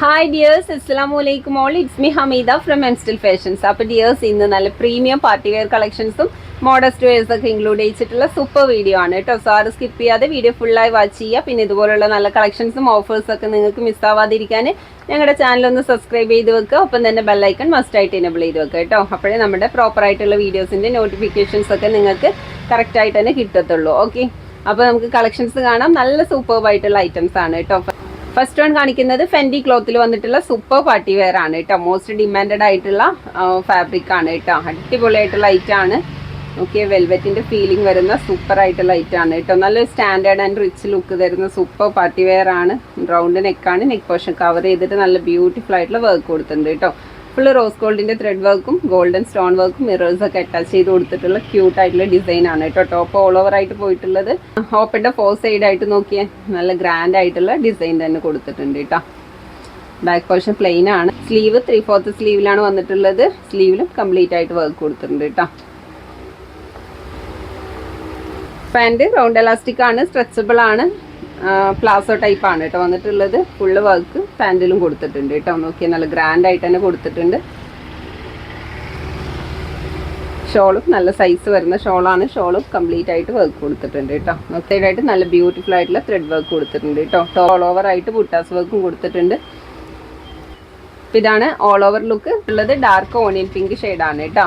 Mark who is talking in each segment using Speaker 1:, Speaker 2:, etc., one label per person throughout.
Speaker 1: Hi dears അസ്സാം വലൈക്കും all it's me Hameeda from Emstil fashions അപ്പോൾ ഡിയേഴ്സ് ഇന്ന് നല്ല പ്രീമിയം പാർട്ടി വെയർ കളക്ഷൻസും മോഡസ്റ്റ് വെയർസ് ഒക്കെ ഇൻക്ലൂഡ് ചെയ്തിട്ടുള്ള സൂപ്പർ വീഡിയോ ആണ് കേട്ടോ. സോ അത് സ്കിപ്പ് ചെയ്യാതെ വീഡിയോ ഫുള്ളായി വാച്ച് ചെയ്യുക. പിന്നെ ഇതുപോലുള്ള നല്ല കളക്ഷൻസും ഓഫേഴ്സ് ഒക്കെ നിങ്ങൾക്ക് മിസ്സാവാതിരിക്കാൻ ഞങ്ങളുടെ ചാനൽ ഒന്ന് സബ്സ്ക്രൈബ് ചെയ്ത് വെക്കുക. ഒപ്പം തന്നെ ബെല്ലൈക്കൺ മസ്റ്റ് ആയിട്ട് എനബിൾ ചെയ്ത് വെക്കുക കേട്ടോ. അപ്പോഴേ നമ്മുടെ പ്രോപ്പർ ആയിട്ടുള്ള വീഡിയോസിന്റെ നോട്ടിഫിക്കേഷൻസ് ഒക്കെ നിങ്ങൾക്ക് കറക്റ്റായിട്ട് തന്നെ കിട്ടത്തുള്ളൂ. ഓക്കെ അപ്പോൾ നമുക്ക് കളക്ഷൻസ് കാണാം. നല്ല സൂപ്പർബ് ആയിട്ടുള്ള ഐറ്റംസ് ആണ് കേട്ടോ. ഫസ്റ്റ് വൺ കാണിക്കുന്നത് ഫെൻഡി ക്ലോത്തിൽ വന്നിട്ടുള്ള സൂപ്പർ പാർട്ടി വെയർ ആണ് കേട്ടോ. മോസ്റ്റ് ഡിമാൻഡഡ് ആയിട്ടുള്ള ഫാബ്രിക് ആണ് കേട്ടോ. അടിപൊളിയായിട്ടുള്ള ആണ്. ഓക്കെ വെൽവെറ്റിന്റെ ഫീലിംഗ് വരുന്ന സൂപ്പർ ആയിട്ടുള്ള ഐറ്റം ആണ് കേട്ടോ. നല്ല സ്റ്റാൻഡേർഡ് ആൻഡ് റിച്ച് ലുക്ക് തരുന്ന സൂപ്പർ പാർട്ടി വെയർ ആണ്. റൗണ്ട് നെക്കാണ് നെക്ക് പോർഷൻ കവർ ചെയ്തിട്ട് നല്ല ബ്യൂട്ടിഫുൾ ആയിട്ടുള്ള വർക്ക് കൊടുത്തിട്ടുണ്ട് കേട്ടോ. ഫുള്ള് റോസ് ഗോൾഡിന്റെ ത്രെഡ് വർക്കും ഗോൾഡൻ സ്റ്റോൺ വർക്കും മിറേഴ്സ് ഒക്കെ അറ്റാച്ച് ചെയ്ത് കൊടുത്തിട്ടുള്ള ക്യൂട്ട് ആയിട്ടുള്ള ഡിസൈൻ ആണ് കേട്ടോ. ടോപ്പ് ഓൾ ഓവർ ആയിട്ട് പോയിട്ടുള്ളത്. ഹോപ്പിന്റെ ഫോർ സൈഡ് ആയിട്ട് നോക്കിയാൽ നല്ല ഗ്രാൻഡ് ആയിട്ടുള്ള ഡിസൈൻ തന്നെ കൊടുത്തിട്ടുണ്ട് കേട്ടോ. ബാക്ക് പോർഷൻ പ്ലെയിൻ ആണ്. സ്ലീവ് ത്രീ ഫോർത്ത് സ്ലീവിലാണ് വന്നിട്ടുള്ളത്. സ്ലീവിലും കംപ്ലീറ്റ് ആയിട്ട് വർക്ക് കൊടുത്തിട്ടുണ്ട് കേട്ടോ. പാന്റ് റൗണ്ട് എലാസ്റ്റിക് ആണ് സ്ട്രെച്ചബിൾ ആണ്. പ്ലാസോ ടൈപ്പ് ആണ് കേട്ടോ. വന്നിട്ടുള്ളത് ഫുള്ള് വർക്ക് പാന്റിലും കൊടുത്തിട്ടുണ്ട് കേട്ടോ. നോക്കിയാൽ നല്ല ഗ്രാൻഡ് ആയിട്ട് തന്നെ കൊടുത്തിട്ടുണ്ട്. ഷോളും നല്ല സൈസ് വരുന്ന ഷോളാണ്. ഷോളും കംപ്ലീറ്റ് ആയിട്ട് വർക്ക് കൊടുത്തിട്ടുണ്ട് കേട്ടോ. സൈഡായിട്ട് നല്ല ബ്യൂട്ടിഫുൾ ആയിട്ടുള്ള ത്രെഡ് വർക്ക് കൊടുത്തിട്ടുണ്ട് കേട്ടോ. ഓൾ ഓവർ ആയിട്ട് ബുട്ടാസ് വർക്കും കൊടുത്തിട്ടുണ്ട്. ഇതാണ് ഓൾ ഓവർ ലുക്ക് ഉള്ളത്. ഡാർക്ക് ഓണിയൻ പിങ്ക് ഷെയ്ഡാണ് കേട്ടോ.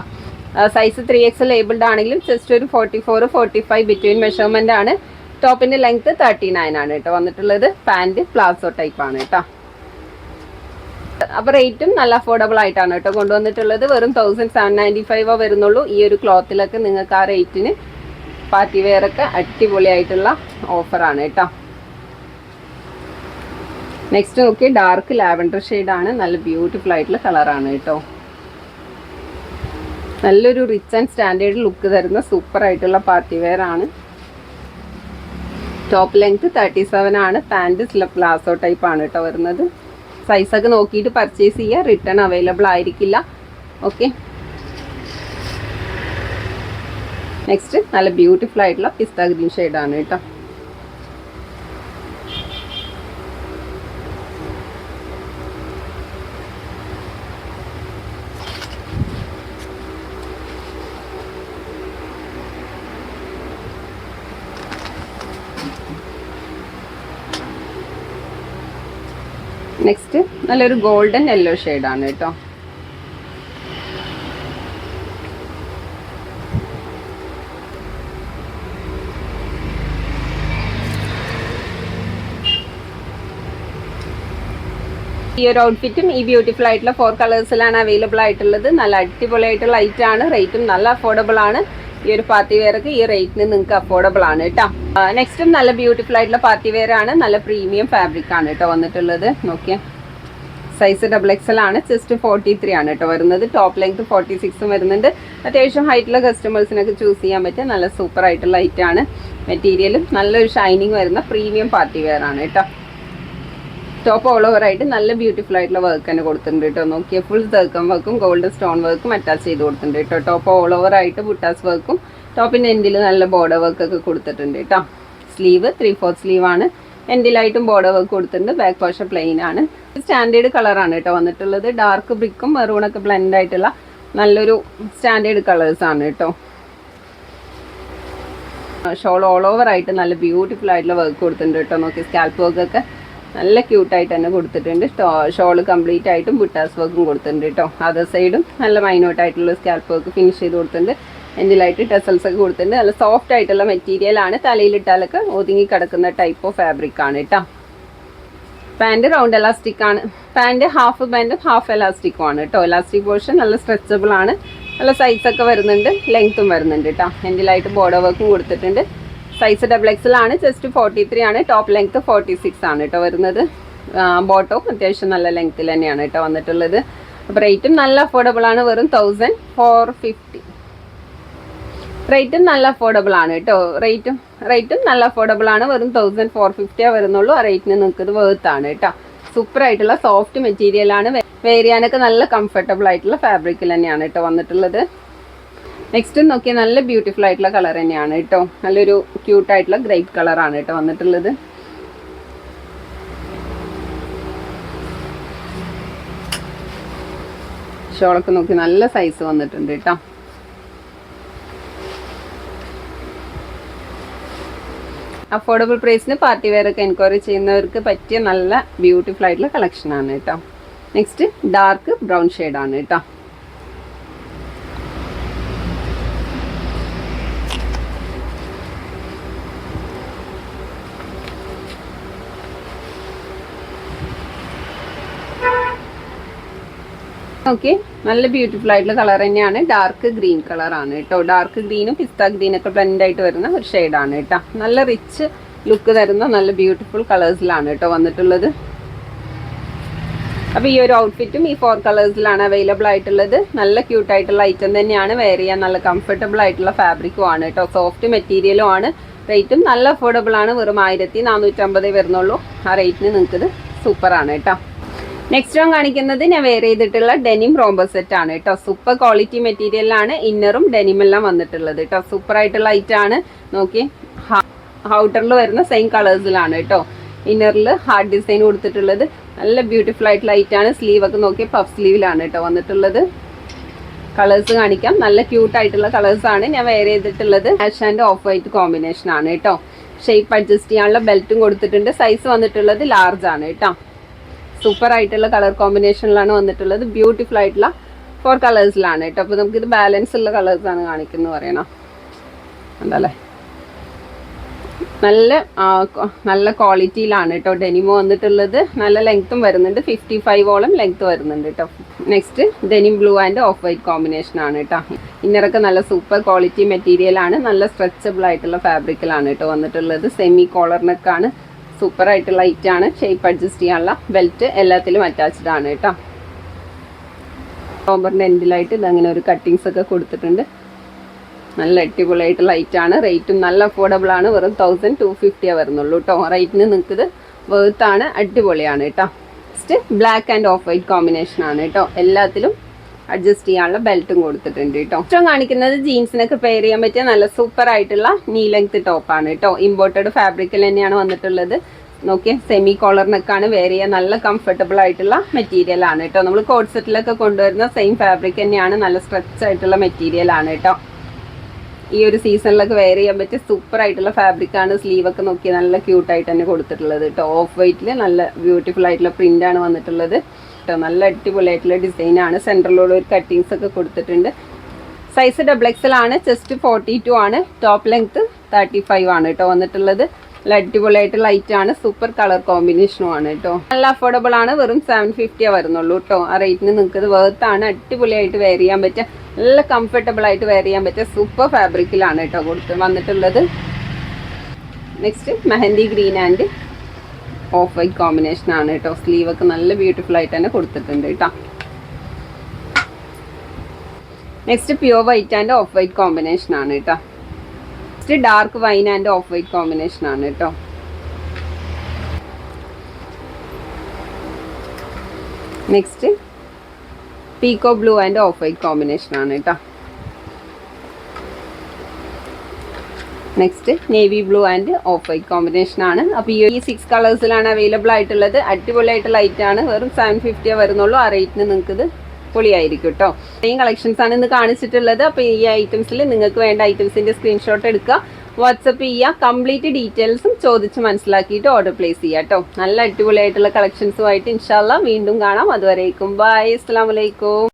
Speaker 1: സൈസ് ത്രീ എക്സ് ലേബിൾഡ് ആണെങ്കിലും ജസ്റ്റ് ഒരു forty four forty five between measurement ആണ്. ടോപ്പിന്റെ ലെങ്ത് തേർട്ടി നയൻ ആണ് കേട്ടോ. വന്നിട്ടുള്ളത് പാന്റ് പ്ലാസോ ടൈപ്പ് ആണ് കേട്ടോ. അപ്പൊ റേറ്റും നല്ല അഫോർഡബിൾ ആയിട്ടാണ് കേട്ടോ കൊണ്ടുവന്നിട്ടുള്ളത്. വെറും തൗസൻഡ് സെവൻ നയന്റി ഫൈവോ വരുന്നുള്ളൂ. ഈ ഒരു ക്ലോത്തിലൊക്കെ നിങ്ങൾക്ക് ആ റേറ്റിന് പാർട്ടി വെയറൊക്കെ അടിപൊളിയായിട്ടുള്ള ഓഫറാണ് കേട്ടോ. നെക്സ്റ്റ് നോക്കി ഡാർക്ക് ലാവൻഡർ ആണ്. നല്ല ബ്യൂട്ടിഫുൾ ആയിട്ടുള്ള കളറാണ് കേട്ടോ. നല്ലൊരു റിച്ച് ആൻഡ് സ്റ്റാൻഡേർഡ് ലുക്ക് തരുന്ന സൂപ്പർ ആയിട്ടുള്ള പാർട്ടി വെയർ ആണ്. ടോപ്പ് ലെങ്ത് തേർട്ടി സെവൻ ആണ്. പാന്റ് സ്ലബ് പ്ലാസോ ടൈപ്പ് ആണ് കേട്ടോ വരുന്നത്. സൈസൊക്കെ നോക്കിയിട്ട് പർച്ചേസ് ചെയ്യുക റിട്ടേൺ അവൈലബിൾ ആയിരിക്കില്ല. ഓക്കെ നെക്സ്റ്റ് നല്ല ബ്യൂട്ടിഫുൾ ആയിട്ടുള്ള പിസ്ത ഗ്രീൻ ഷെയ്ഡാണ് കേട്ടോ നെക്സ്റ്റ് നല്ലൊരു ഗോൾഡൻ യെല്ലോ ആണ് കേട്ടോ. ഈ ഒരു ഔട്ട്ഫിറ്റും ഈ ബ്യൂട്ടിഫുൾ ആയിട്ടുള്ള ഫോർ കളേഴ്സിലാണ് അവൈലബിൾ ആയിട്ടുള്ളത്. നല്ല അടിപൊളിയായിട്ടുള്ള ആണ് റേറ്റും നല്ല അഫോർഡബിൾ ആണ്. ഈ ഒരു പാർട്ടി വെയർക്ക് ഈ റേറ്റിന് നിങ്ങൾക്ക് അഫോർഡബിൾ ആണ് കേട്ടോ നെക്സ്റ്റ് നല്ല ബ്യൂട്ടിഫുൾ ആയിട്ടുള്ള പാർട്ടി വെയർ ആണ്. നല്ല പ്രീമിയം ഫാബ്രിക് ആണ് കേട്ടോ വന്നിട്ടുള്ളത്. നോക്കിയേ. സൈസ് ഡബിൾ എക്സൽ ആണ്. ചെസ്റ്റ് ഫോർട്ടി ത്രീ ആണ് കേട്ടോ വരുന്നത്. ടോപ്പ് ലെങ്ത് ഫോർട്ടി സിക്സും വരുന്നുണ്ട്. അത്യാവശ്യം ഹൈറ്റുള്ള കസ്റ്റമേഴ്സിനൊക്കെ ചൂസ് ചെയ്യാൻ പറ്റിയ നല്ല സൂപ്പർ ആയിട്ടുള്ള ഐറ്റാണ് മെറ്റീരിയലും നല്ലൊരു ഷൈനിങ് വരുന്ന പ്രീമിയം പാർട്ടി വെയർ ആണ് കേട്ടോ ടോപ്പ് ഓൾ ഓവർ ആയിട്ട് നല്ല ബ്യൂട്ടിഫുൾ ആയിട്ടുള്ള വർക്ക് തന്നെ കൊടുത്തിട്ടുണ്ട് കേട്ടോ നോക്കിയ ഫുൾ തേക്കം വർക്കും ഗോൾഡൻ സ്റ്റോൺ വർക്കും അറ്റാച്ച് ചെയ്ത് കൊടുത്തിട്ടുണ്ട് കേട്ടോ ടോപ്പ് ഓൾ ഓവർ ആയിട്ട് ബുട്ടാസ് വർക്കും ടോപ്പിന്റെ എൻഡിൽ നല്ല ബോർഡർ വർക്ക് ഒക്കെ കൊടുത്തിട്ടുണ്ട് കേട്ടോ സ്ലീവ് ത്രീ ഫോർത്ത് സ്ലീവ് ആണ് എൻഡിലായിട്ടും ബോർഡർ വർക്ക് കൊടുത്തിട്ടുണ്ട് ബാക്ക് പോർഷൻ പ്ലെയിൻ ആണ്. സ്റ്റാൻഡേർഡ് കളറാണ് കേട്ടോ വന്നിട്ടുള്ളത്. ഡാർക്ക് ബ്രിക്കും മെറൂണൊക്കെ ബ്ലെൻഡ് ആയിട്ടുള്ള നല്ലൊരു സ്റ്റാൻഡേർഡ് കളേഴ്സ് ആണ് കേട്ടോ ഷോൾ ഓൾ ഓവർ ആയിട്ട് നല്ല ബ്യൂട്ടിഫുൾ ആയിട്ടുള്ള വർക്ക് കൊടുത്തിട്ടുണ്ട് കേട്ടോ നോക്കി സ്കാൽപ്പ് വർക്ക് ഒക്കെ നല്ല ക്യൂട്ടായിട്ട് തന്നെ കൊടുത്തിട്ടുണ്ട്. ഷോൾ കംപ്ലീറ്റ് ആയിട്ടും ബുട്ടാസ് വർക്കും കൊടുത്തിട്ടുണ്ട് കേട്ടോ അതർ സൈഡും നല്ല മൈനോട്ടായിട്ടുള്ള സ്കാൽപ്പ് വർക്ക് ഫിനിഷ് ചെയ്ത് കൊടുത്തിട്ടുണ്ട്. എൻഡിലായിട്ട് ടെസൽസ് ഒക്കെ കൊടുത്തിട്ടുണ്ട്. നല്ല സോഫ്റ്റ് ആയിട്ടുള്ള മെറ്റീരിയൽ ആണ്. തലയിലിട്ടാലൊക്കെ ഒതുങ്ങി കിടക്കുന്ന ടൈപ്പ് ഓഫ് ഫാബ്രിക് ആണ് കേട്ടോ പാന്റ് റൗണ്ട് എലാസ്റ്റിക് ആണ്. പാന്റ് ഹാഫ് പാന്റും ഹാഫ് എലാസ്റ്റിക്കും ആണ് കേട്ടോ എലാസ്റ്റിക് പോർഷൻ നല്ല സ്ട്രെച്ചബിൾ ആണ്. നല്ല സൈസൊക്കെ വരുന്നുണ്ട്. ലെങ്ത്തും വരുന്നുണ്ട് കേട്ടോ എൻഡിലായിട്ട് ബോർഡർ വർക്കും കൊടുത്തിട്ടുണ്ട്. സൈസ് ഡബിൾ എക്സൽ ആണ് ജസ്റ്റ് ഫോർട്ടി ത്രീ ആണ്. ടോപ്പ് ലെങ്ത് ഫോർട്ടി സിക്സ് ആണ് കേട്ടോ വരുന്നത്. ബോട്ടവും അത്യാവശ്യം നല്ല ലെങ്ത്തിൽ തന്നെയാണ് കേട്ടോ വന്നിട്ടുള്ളത്. അപ്പോൾ റേറ്റും നല്ല അഫോർഡബിൾ ആണ്. വെറും തൗസൻഡ് ഫോർ ഫിഫ്റ്റി റേറ്റും നല്ല അഫോർഡബിൾ ആണ് കേട്ടോ റേറ്റും റേറ്റും നല്ല അഫോർഡബിൾ ആണ്. വെറും തൗസൻഡ് ഫോർ ഫിഫ്റ്റിയാണ് വരുന്നുള്ളൂ. ആ റേറ്റിന് നിങ്ങൾക്ക് ഇത് വേർത്ത് ആണ് കേട്ടോ സൂപ്പർ ആയിട്ടുള്ള സോഫ്റ്റ് മെറ്റീരിയൽ ആണ്. വേരിയാനൊക്കെ നല്ല കംഫർട്ടബിൾ ആയിട്ടുള്ള ഫാബ്രിക്കിൽ തന്നെയാണ് കേട്ടോ വന്നിട്ടുള്ളത്. നെക്സ്റ്റ് നോക്കിയാൽ നല്ല ബ്യൂട്ടിഫുൾ ആയിട്ടുള്ള കളർ തന്നെയാണ് കേട്ടോ. നല്ലൊരു ക്യൂട്ടായിട്ടുള്ള ഗ്രേപ്പ് കളറാണ് കേട്ടോ വന്നിട്ടുള്ളത്. ഷോളൊക്കെ നോക്കി നല്ല സൈസ് വന്നിട്ടുണ്ട് കേട്ടോ. അഫോർഡബിൾ പ്രൈസിന് പാർട്ടി വെയർ ഒക്കെ എൻക്വയറി ചെയ്യുന്നവർക്ക് പറ്റിയ നല്ല ബ്യൂട്ടിഫുൾ ആയിട്ടുള്ള കളക്ഷനാണ് കേട്ടോ. നെക്സ്റ്റ് ഡാർക്ക് ബ്രൗൺ ഷെയ്ഡാണ് കേട്ടോ. ഓക്കെ. നല്ല ബ്യൂട്ടിഫുൾ ആയിട്ടുള്ള കളർ തന്നെയാണ്. ഡാർക്ക് ഗ്രീൻ കളർ ആണ് കേട്ടോ. ഡാർക്ക് ഗ്രീനും പിസ്ത ഗ്രീനും ഒക്കെ ബ്ലെൻഡ് ആയിട്ട് വരുന്ന ഒരു ഷെയ്ഡാണ് കേട്ടോ. നല്ല റിച്ച് ലുക്ക് തരുന്ന നല്ല ബ്യൂട്ടിഫുൾ കളേഴ്സിലാണ് കേട്ടോ വന്നിട്ടുള്ളത്. അപ്പോൾ ഈ ഒരു ഔട്ട്ഫിറ്റും ഈ ഫോർ കളേഴ്സിലാണ് അവൈലബിൾ ആയിട്ടുള്ളത്. നല്ല ക്യൂട്ട് ആയിട്ടുള്ള ഐറ്റം തന്നെയാണ്. വെയർ ചെയ്യാൻ നല്ല കംഫർട്ടബിൾ ആയിട്ടുള്ള ഫാബ്രിക്കും ആണ് കേട്ടോ. സോഫ്റ്റ് മെറ്റീരിയലും ആണ്. റേറ്റും നല്ല അഫോർഡബിൾ ആണ്. വെറും ആയിരത്തി നാനൂറ്റമ്പതേ വരുന്നുള്ളൂ. ആ റേറ്റിന് നിങ്ങൾക്ക് ഇത് സൂപ്പറാണ് കേട്ടോ. നെക്സ്റ്റ് ഞാൻ കാണിക്കുന്നത് ഞാൻ വെയർ ചെയ്തിട്ടുള്ള ഡെനിം റോംബോ സെറ്റ് ആണ് കേട്ടോ. സൂപ്പർ ക്വാളിറ്റി മെറ്റീരിയലാണ് ഇന്നറും ഡെനിമെല്ലാം വന്നിട്ടുള്ളത് കേട്ടോ. സൂപ്പർ ആയിട്ടുള്ള ഐറ്റം ആണ്. നോക്കി ഔട്ടറിൽ വരുന്ന സെയിം കളേഴ്സിലാണ് കേട്ടോ. ഇന്നറിൽ ഹാർഡ് ഡിസൈൻ കൊടുത്തിട്ടുള്ളത്. നല്ല ബ്യൂട്ടിഫുൾ ആയിട്ടുള്ള ഐറ്റം ആണ്. സ്ലീവ് ഒക്കെ നോക്കി പഫ് സ്ലീവിലാണ് കേട്ടോ വന്നിട്ടുള്ളത്. കളേഴ്സ് കാണിക്കാം. നല്ല ക്യൂട്ട് ആയിട്ടുള്ള കളേഴ്സ് ആണ് ഞാൻ വെയർ ചെയ്തിട്ടുള്ളത്. Ash and off white combination ആണ് കേട്ടോ. ഷേപ്പ് അഡ്ജസ്റ്റ് ചെയ്യാനുള്ള ബെൽറ്റും കൊടുത്തിട്ടുണ്ട്. സൈസ് വന്നിട്ടുള്ളത് ലാർജ് ആണ് കേട്ടോ. സൂപ്പർ ആയിട്ടുള്ള കളർ കോമ്പിനേഷനിലാണ് വന്നിട്ടുള്ളത്. ബ്യൂട്ടിഫുൾ ആയിട്ടുള്ള ഫോർ കളേഴ്സിലാണ് കേട്ടോ. അപ്പോൾ നമുക്കിത് ബാലൻസ് ഉള്ള കളേഴ്സ് ആണ് കാണിക്കുന്നത് പറയണം. അതല്ലേ നല്ല നല്ല ക്വാളിറ്റിയിലാണ് കേട്ടോ ഡെനിമോ വന്നിട്ടുള്ളത്. നല്ല ലെങ്ത്തും വരുന്നുണ്ട്. ഫിഫ്റ്റി ഓളം ലെങ്ത്ത് വരുന്നുണ്ട് കേട്ടോ. Next denim blue and off white combination ആണ് കേട്ടോ. ഇന്നറൊക്കെ നല്ല സൂപ്പർ ക്വാളിറ്റി മെറ്റീരിയൽ ആണ്. നല്ല സ്ട്രെച്ചബിൾ ആയിട്ടുള്ള ഫാബ്രിക്കിലാണ് കേട്ടോ വന്നിട്ടുള്ളത്. സെമി കോളറിനൊക്കെയാണ് സൂപ്പർ ആയിട്ട് ലൈറ്റ് ആണ് ഷേപ്പ് അഡ്ജസ്റ്റ് ചെയ്യാനുള്ള ബെൽറ്റ് എല്ലാത്തിലും അറ്റാച്ച്ഡ് ആണ് കേട്ടോ. ഓമ്പറിന്റെ എൻഡിലായിട്ട് ഇതങ്ങനെ ഒരു കട്ടിങ്സ് ഒക്കെ കൊടുത്തിട്ടുണ്ട്. നല്ല അടിപൊളിയായിട്ടുള്ള ആണ് റേറ്റും നല്ല അഫോർഡബിൾ ആണ് വെറും തൗസൻഡ് ടു ഫിഫ്റ്റിയേ വരുന്നുള്ളൂ കേട്ടോ. റേറ്റിന് നിൽക്കുന്നത് വേർത്താണ് അടിപൊളിയാണ് കേട്ടോ. Black and off white combination ആണ് കേട്ടോ. എല്ലാത്തിലും അഡ്ജസ്റ്റ് ചെയ്യാനുള്ള ബെൽറ്റും കൊടുത്തിട്ടുണ്ട് കേട്ടോ ഏറ്റവും കാണിക്കുന്നത് ജീൻസിനൊക്കെ പെയർ ചെയ്യാൻ പറ്റിയ നല്ല സൂപ്പർ ആയിട്ടുള്ള നീ ലെങ്ത് ടോപ്പാണ് കേട്ടോ ഇമ്പോർട്ടഡ് ഫാബ്രിക്കിൽ തന്നെയാണ് വന്നിട്ടുള്ളത്. നോക്കിയ സെമി കോളറിനൊക്കെയാണ് വെയർ ചെയ്യാൻ നല്ല കംഫർട്ടബിൾ ആയിട്ടുള്ള മെറ്റീരിയൽ ആണ് കേട്ടോ നമ്മൾ കോഡ് സെറ്റിലൊക്കെ കൊണ്ടുവരുന്ന സെയിം ഫാബ്രിക് തന്നെയാണ് നല്ല സ്ട്രെച്ച് ആയിട്ടുള്ള മെറ്റീരിയൽ ആണ് കേട്ടോ ഈ ഒരു സീസണിലൊക്കെ വെയർ ചെയ്യാൻ പറ്റിയ സൂപ്പർ ആയിട്ടുള്ള ഫാബ്രിക് ആണ് സ്ലീവ് ഒക്കെ നോക്കി നല്ല ക്യൂട്ടായിട്ട് തന്നെ കൊടുത്തിട്ടുള്ളത് കേട്ടോ ഓഫ് വൈറ്റിൽ നല്ല ബ്യൂട്ടിഫുൾ ആയിട്ടുള്ള പ്രിന്റ് ആണ് വന്നിട്ടുള്ളത്. കേട്ടോ നല്ല അടിപൊളിയായിട്ടുള്ള ഡിസൈനാണ് സെന്ററിലുള്ള ഒരു കട്ടിങ്സ് ഒക്കെ കൊടുത്തിട്ടുണ്ട്. സൈസ് ഡബിൾ എക്സൽ ആണ്. ചെസ്റ്റ് ഫോർട്ടി ടു ആണ്. ടോപ്പ് ലെങ്ത്ത് തേർട്ടി ഫൈവ് ആണ് കേട്ടോ വന്നിട്ടുള്ളത്. നല്ല അടിപൊളിയായിട്ട് ലൈറ്റ് ആണ്. സൂപ്പർ കളർ കോമ്പിനേഷനും ആണ് കേട്ടോ നല്ല അഫോർഡബിൾ ആണ്. വെറും സെവൻ ഫിഫ്റ്റിയേ വരുന്നുള്ളൂ കേട്ടോ ആ റേറ്റിന് നിങ്ങൾക്ക് ഇത് വേർത്താണ് അടിപൊളിയായിട്ട് വെയർ ചെയ്യാൻ പറ്റുക. നല്ല കംഫർട്ടബിൾ ആയിട്ട് വെയർ ചെയ്യാൻ പറ്റുക. സൂപ്പർ ഫാബ്രിക്കിലാണ് കേട്ടോ കൊടുത്ത് വന്നിട്ടുള്ളത്. Next mehndi green and off white combination ആണ് കേട്ടോ. സ്ലീവ് ഒക്കെ നല്ല ബ്യൂട്ടിഫുൾ ആയിട്ട് തന്നെ കൊടുത്തിട്ടുണ്ട് കേട്ടോ. Next pure white and off white combination ആണ് കേട്ടോ. Next dark wine and off white combination ആണ് കേട്ടോ. Next peacock blue and off white combination ആണ് കേട്ടോ. Next navy blue and off white combination ആണ്. അപ്പോൾ ഈ സിക്സ് കളേഴ്സിലാണ് അവൈലബിൾ ആയിട്ടുള്ളത്. അടിപൊളിയായിട്ട് ലൈറ്റ് ആണ്. വെറും സെവൻ ഫിഫ്റ്റിയേ വരുന്നുള്ളൂ. ആ റേറ്റിന് നിങ്ങൾക്ക് ഇത് പൊളിയായിരിക്കും കേട്ടോ സെയിം കളക്ഷൻസ് ആണ് ഇന്ന് കാണിച്ചിട്ടുള്ളത്. അപ്പോൾ ഈ ഐറ്റംസിൽ നിങ്ങൾക്ക് വേണ്ട ഐറ്റംസിന്റെ സ്ക്രീൻഷോട്ട് എടുക്കുക. വാട്സപ്പ് ചെയ്യുക. കംപ്ലീറ്റ് ഡീറ്റെയിൽസും ചോദിച്ച് മനസ്സിലാക്കിയിട്ട് ഓർഡർ പ്ലേസ് ചെയ്യുക കേട്ടോ നല്ല അടിപൊളിയായിട്ടുള്ള കളക്ഷൻസുമായിട്ട് ഇൻഷാല്ല വീണ്ടും കാണാം. അതുവരേക്കും. ബൈ അസ്സാം വലൈക്കും